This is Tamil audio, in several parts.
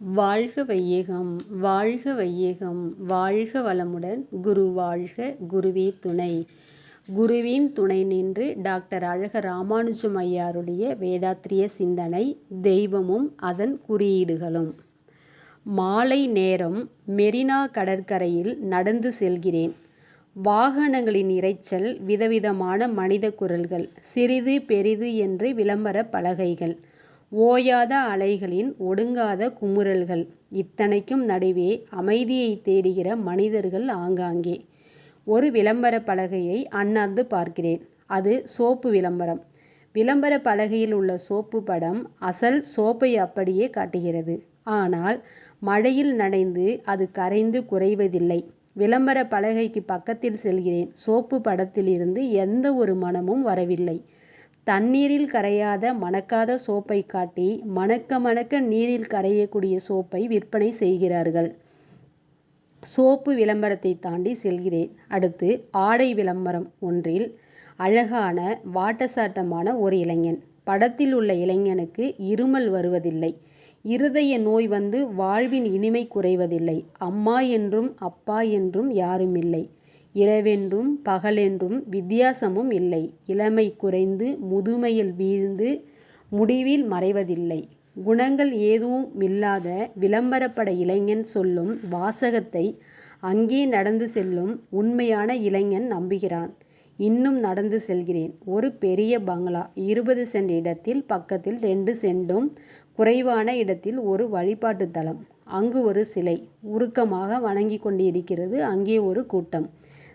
வாழ்க வையகம் வாழ்க வையகம் வாழ்க வளமுடன் குரு வாழ்க குருவே துணை. குருவின் துணை நின்று டாக்டர் அழக ராமானுஜம் ஐயாருடைய வேதாத்திரிய சிந்தனை தெய்வமும் அதன் குறியீடுகளும். மாலை நேரம் மெரினா கடற்கரையில் நடந்து செல்கிறேன். வாகனங்களின் இரைச்சல் விதவிதமான மனித குரல்கள் சிறிது பெரிது என்று விளம்பர பலகைகள். ஓயாத அலைகளின் ஒடுங்காத குமுறல்கள். இத்தனைக்கும் நடுவே அமைதியை தேடுகிற மனிதர்கள் ஆங்காங்கே. ஒரு விளம்பர பலகையை அண்ணாந்து பார்க்கிறேன். அது சோப்பு விளம்பரம். விளம்பர பலகையில் உள்ள சோப்பு படம் அசல் சோப்பை அப்படியே காட்டுகிறது. ஆனால் மழையில் நனைந்து அது கரைந்து குறைவதில்லை. விளம்பர பலகைக்கு பக்கத்தில் செல்கிறேன். சோப்பு படத்திலிருந்து எந்த ஒரு மனமும் வரவில்லை. தண்ணீரில் கரையாத மணக்காத சோப்பை காட்டி மணக்க மணக்க நீரில் கரையக்கூடிய சோப்பை விற்பனை செய்கிறார்கள். சோப்பு விளம்பரத்தை தாண்டி செல்கிறேன். அடுத்து ஆடை விளம்பரம் ஒன்றில் அழகான வாட்டசாட்டமான ஒரு இளைஞன். படத்தில் உள்ள இளைஞனுக்கு இருமல் வருவதில்லை. இருதய நோய் வந்து வாழ்வின் இனிமை குறைவதில்லை. அம்மா என்றும் அப்பா என்றும் யாரும் இல்லை இரவென்றும் பகலென்றும் வித்தியாசமும் இல்லை. இளமை குறைந்து முதுமையில் வீழ்ந்து முடிவில் மறைவதில்லை. குணங்கள் ஏதுமில்லாத விளம்பரப்பட இளைஞன் சொல்லும் வாசகத்தை அங்கே நடந்து செல்லும் உண்மையான இளைஞன் நம்புகிறான். இன்னும் நடந்து செல்கிறேன். ஒரு பெரிய பங்களா. இருபது சென்ட் இடத்தில் பக்கத்தில் ரெண்டு சென்டும் குறைவான இடத்தில் ஒரு வழிபாட்டுத்தலம் அங்கு ஒரு சிலை. உருக்கமாக வணங்கிக் கொண்டிருக்கிறது. அங்கே ஒரு கூட்டம்.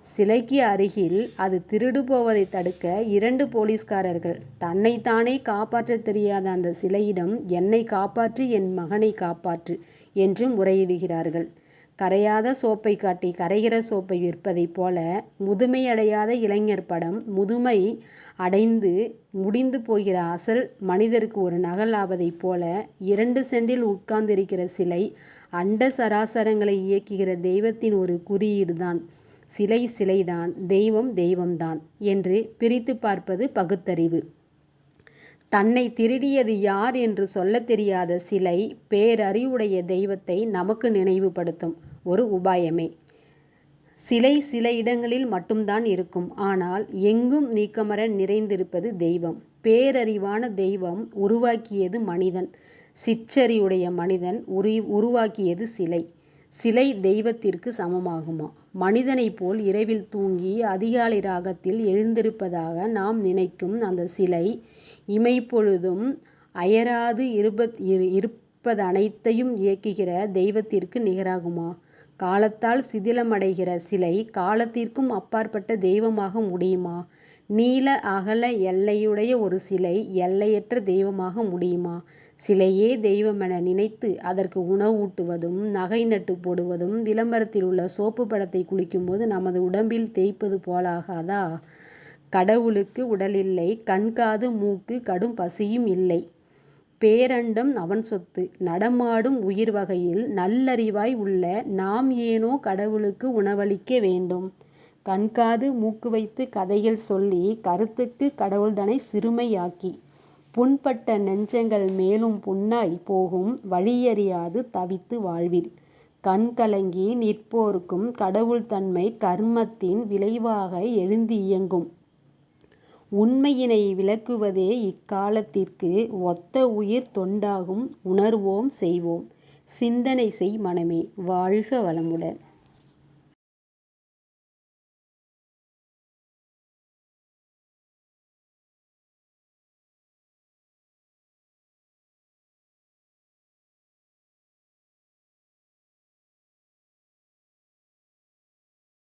சிலைக்கு அருகில் அது திருடு போவதை தடுக்க இரண்டு போலீஸ்காரர்கள் தன்னைத்தானே காப்பாற்றத் தெரியாத அந்த சிலையிடம் என்னை காப்பாற்று என் மகனை காப்பாற்று என்று முறையிடுகிறார்கள். கரையாத சோப்பை காட்டி கரைகிற சோப்பை விற்பதைப் போல முதுமையடையாத இளைஞர் படம் முதுமை அடைந்து முடிந்து போகிற அசல் மனிதருக்கு ஒரு நகல் ஆவதைப் போல இரண்டு சென்டில் உட்கார்ந்திருக்கிற சிலை அண்ட சராசரங்களை இயக்குகிற தெய்வத்தின் ஒரு குறியீடுதான். சிலை சிலைதான் தெய்வம் தெய்வம்தான் என்று பிரித்து பார்ப்பது பகுத்தறிவு. தன்னை திருடியது யார் என்று சொல்ல தெரியாத சிலை பேரறிவுடைய தெய்வத்தை நமக்கு நினைவுபடுத்தும் ஒரு உபாயமே. சிலை சில இடங்களில் மட்டும்தான் இருக்கும். ஆனால் எங்கும் நீக்கமர நிறைந்திருப்பது தெய்வம். பேரறிவான தெய்வம் உருவாக்கியது மனிதன். சிற்றறிவுடைய மனிதன் உருவாக்கியது சிலை. சிலை தெய்வத்திற்கு சமமாகுமா? மனிதனைப் போல் இரவில் தூங்கி அதிகாலை ராகத்தில் எழுந்திருப்பதாக நாம் நினைக்கும் அந்த சிலை இமைப்பொழுதும் அயராது இருப்பதனைத்தையும் இயக்குகிற தெய்வத்திற்கு நிகராகுமா? காலத்தால் சிதிலமடைகிற சிலை காலத்திற்கும் அப்பாற்பட்ட தெய்வமாக முடியுமா? நீள அகல எல்லையுடைய ஒரு சிலை எல்லையற்ற தெய்வமாக முடியுமா? சிலையே தெய்வமென நினைத்து அதற்கு உணவூட்டுவதும் நகை நட்டு போடுவதும் விளம்பரத்தில் உள்ள சோப்பு படத்தை குளிக்கும்போது நமது உடம்பில் தேய்ப்பது போலாகாதா? கடவுளுக்கு உடலில்லை கண் காது மூக்கு கடும் பசியும் இல்லை. பேரண்டம் அவன் சொத்து. நடமாடும் உயிர் வகையில் நல்லறிவாய் உள்ள நாம் ஏனோ கடவுளுக்கு உணவளிக்க வேண்டும்? கண் காது மூக்கு வைத்து கதைகள் சொல்லி கருத்துக்கு கடவுள்தனை சிறுமையாக்கி புண்பட்ட நெஞ்சங்கள் மேலும் புண்ணாய் போகும் வழியறியாது தவித்து வாழ்வில். கண் கலங்கி நிற்போர்க்கும் கடவுள் தன்மை கர்மத்தின் விளைவாக எழுந்து இயங்கும். உண்மையினை விளக்குவதே இக்காலத்திற்கு ஒத்த உயிர் தொண்டாகும் உணர்வோம் செய்வோம். சிந்தனை செய் மனமே! வாழ்க வளமுடன்!